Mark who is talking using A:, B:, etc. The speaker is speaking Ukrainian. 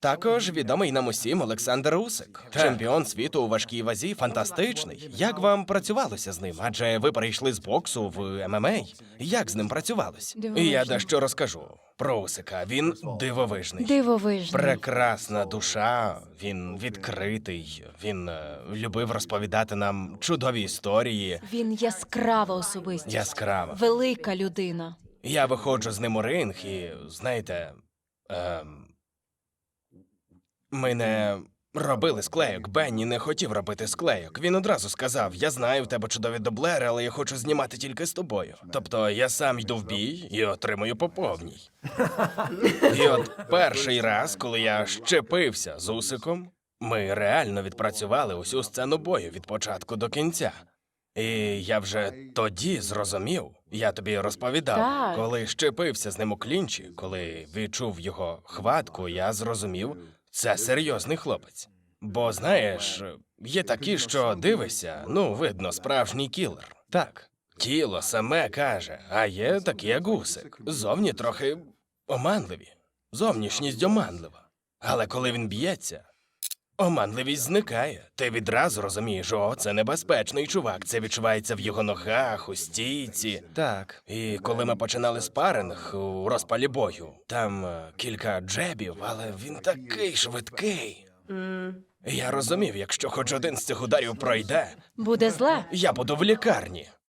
A: Також відомий нам усім Олександр Усик, чемпіон світу у важкій вазі, фантастичний. Як вам працювалося з ним? Адже ви перейшли з боксу в ММА. Як з ним працювалося? І я дещо розкажу про Усика. Він дивовижний.
B: Дивовижний.
A: Прекрасна душа, він відкритий, він е, любив розповідати нам чудові історії.
B: Він яскрава особистість.
A: Яскрава.
B: Велика людина.
A: Я виходжу з ним у ринг і, знаєте, ем, ми не робили склейок. Бенні не хотів робити склейок. Він одразу сказав: Я знаю, в тебе чудові дублери, але я хочу знімати тільки з тобою. Тобто я сам йду в бій і отримую по повній. І от перший раз, коли я щепився з усиком, ми реально відпрацювали усю сцену бою від початку до кінця. І я вже тоді зрозумів, я тобі розповідав,
B: Так.
A: коли щепився з ним у клінчі, коли відчув його хватку, я зрозумів, це серйозний хлопець. Бо знаєш, є такі, що дивишся, ну, видно, справжній кілер. Так, тіло саме каже, а є такі як гусик. Зовні трохи оманливі. Зовнішність оманлива. Але коли він б'ється, оманливість зникає. Ти відразу розумієш, о, це небезпечний чувак. Це відчувається в його ногах, у стійці. Так. І коли ми починали спаринг у розпалі бою, там е, кілька джебів, але він такий швидкий. Я розумів, якщо хоч один з цих ударів пройде,
B: Буде зле.
A: я буду в лікарні.